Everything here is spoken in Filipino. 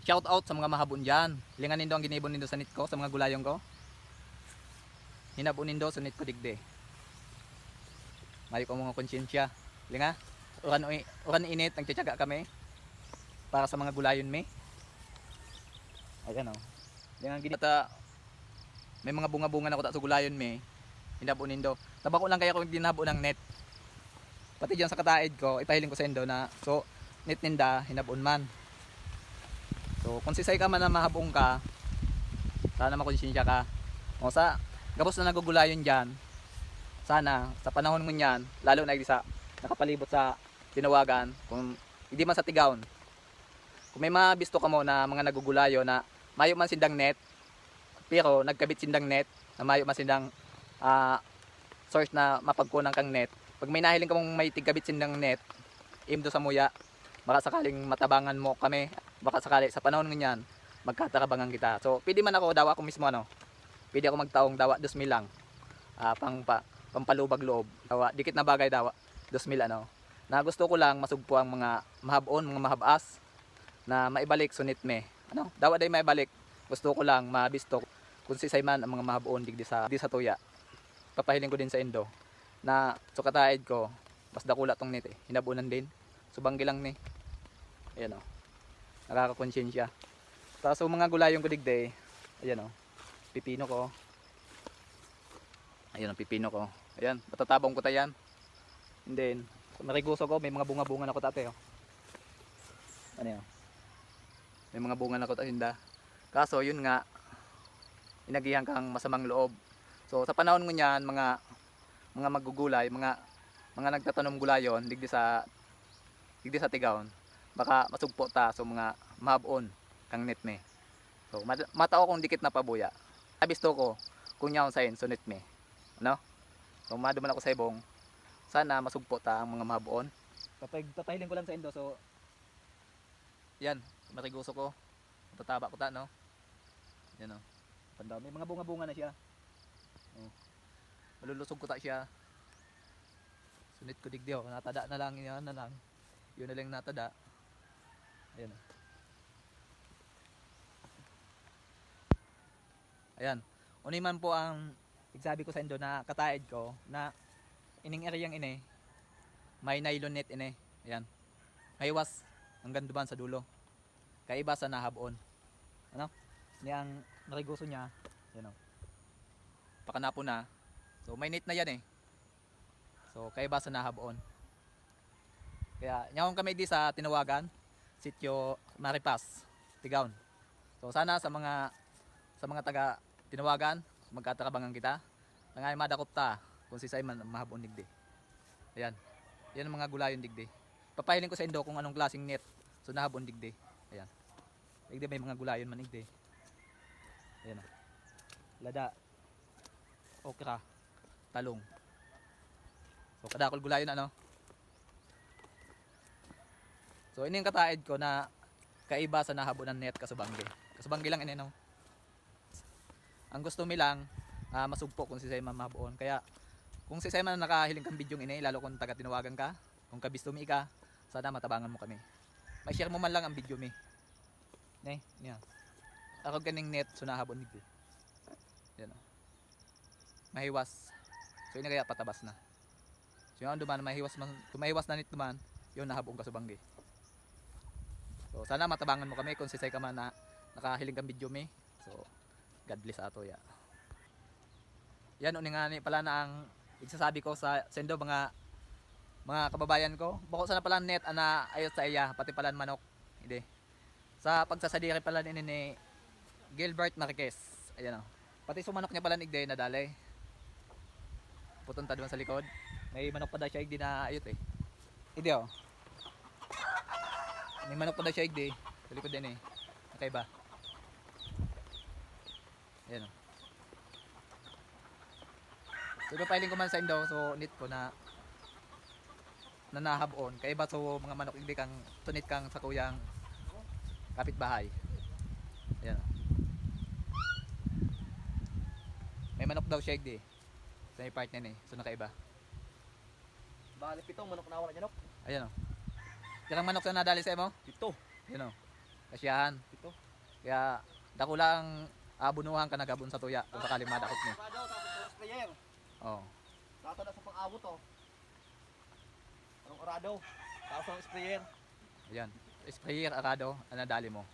Shout out sa mga mahabon dyan. Lingan nindo ang ginibon nindo sa nit ko, sa mga gulayong ko. Hinabon nindo sa nit ko digde. Mayo ko mga konsyensya. Linga, uran, ui- uran init, nagtsatsaga kami. Para sa mga gulayon me. Ayan o. Linga ginit. At, ah, may mga bunga-bunga na ko sa gulayon me. Hinabon nindo. Tabako lang kaya ko hindi nahabo ng net. Pati dyan sa kataid ko, ipahiling ko sa indo na so net ninda hinabon man. So kung sisay ka man na mahabong ka, sana makonsensya ka. O sa gabos na nagugulayon dyan, sana sa panahon mo yan, lalo na sa nakapalibot sa tinawagan, kung hindi man sa tigawon. Kung may mabisto ka mo na mga nagugulayo na mayo man sindang net, pero nagkabit sindang net, na mayo man sindang ah, source na mapagkunang kang net. Pag may nahiling ka mong may tigkabit sindang net, aim do sa muya, baka sakaling matabangan mo kami, baka sakali sa panahon nganyan, magkatarabangan kita. So, pwede man ako dawa ako mismo ano. Pwede ako magtaong dawa 2,000 lang. Ah, pang pa, pampalubag loob. Dawa, dikit na bagay dawa 2,000 ano. Na gusto ko lang masugpo ang mga mahabon, mga mahabas na maibalik sunit me. Ano? Dawa day maibalik. Gusto ko lang mabisto kung si man ang mga mahabon digdi sa digdi sa tuya. Papahiling ko din sa Indo na sukataid ko mas dakula tong net eh. Hinabunan din. Subanggi lang ni. Ayan o. Nakakakonsensya. Tapos so, mga gulayong ko digday. Ayan o. Pipino ko. Ayan ang pipino ko. Ayan. Matatabang ko tayan. And then, nariguso ko, may mga bunga-bunga na ko tate o. Ano yun? May mga bunga na ko tahinda. Kaso yun nga, inagihan kang masamang loob. So sa panahon mo niyan, mga mga magugulay, mga mga nagtatanom gulayon digdi sa digdi sa tigawon. Baka masugpo ta so mga mahabon kang net me. So mat- matao kong dikit na pabuya. Abisto ko kung yaon sayin so net me. Ano? So maduman ako sa ibong. Sana masugpo ta ang mga mahabon. Kapag papahiling ko lang sa indo so yan, mariguso ko. Tataba ko ta no. Yan o. Panda, may mga bunga-bunga na siya. Oh. Malulusog ko ta siya. Sunit ko digdi oh. Natada na lang yan na lang. Yun na lang natada. Ayan. Ayan. Unay man po ang igsabi ko sa indo na kataid ko na ining areang ini may nylon net ini. Ayan. Maywas hanggang duban sa dulo. Kaiba sa nahabon. Ano? Ni ang nariguso niya. Yan o. Pakanapo na. So may net na yan eh. So kaiba sa nahabon. Kaya nyawang kami di sa tinawagan. Sityo Maripas. Tigaon. So sana sa mga sa mga taga tinawagan, magkatarabangan kita. Nangay madakop ta kung si Simon mahabon digdi. Ayan. Yan ang mga gulayon digdi. Papahiling ko sa indo kung anong klaseng net. So nahabon digdi. Ayan. Digdi may mga gulayon man digdi. Ayan. Lada. Okra. Talong. So kadakol gulayon ano. So ini yung kataid ko na kaiba sa nahabon ng net kasubanggi. Kasubanggi lang ini no. Ang gusto mi lang ah, masugpo kung si Simon mahabon. Kaya kung si Simon nakahiling kang video ini lalo kung taga tinawagan ka, kung kabisto mi ka, sana matabangan mo kami. May share mo man lang ang video mi. Ne, niya. Ako ganing net so nahabon nigdi. Yan o. Mahiwas. So na kaya patabas na. So yun duman mahiwas man, kung mahiwas na nit duman, yun nahabong ka sa banggi. So sana matabangan mo kami kung sisay ka man na nakahiling kang video mi. So God bless ato ya. Yan uning nga ni pala na ang igsasabi ko sa sendo mga mga kababayan ko. Bako sana pala net ana ayos sa iya pati pala manok. Hindi. Sa pagsasadiri pala ni ni Gilbert Marquez. Ayan o. Pati sumanok niya pala nigday na dalay. Putunta doon sa likod. May manok pa daw siya igdi na ayot eh. Hindi o. May manok pa daw siya igdi. Sa likod din eh. Nakaiba. Ayan o. So ipapiling ko man sa indo. So nit ko na na nahabon. Kaya ba so mga manok igdi kang tunit kang sa kuyang kapitbahay. Ayan o. May manok daw siya igdi. Sa may part niyan eh. So nakaiba. Bali pitong manok na wala dyan, ok? Ayan o. Yan ang manok na nadali sa mo. Pito. Yan o. Kasyahan. Ito. Kaya dako lang abunuhan ka nagabon sa tuya kung sakaling madakot mo. Tapos yung sprayer. Oh. Dato na sa pang-awot to. Anong arado? Tapos ang sprayer. Ayan. Sprayer arado, anadali mo.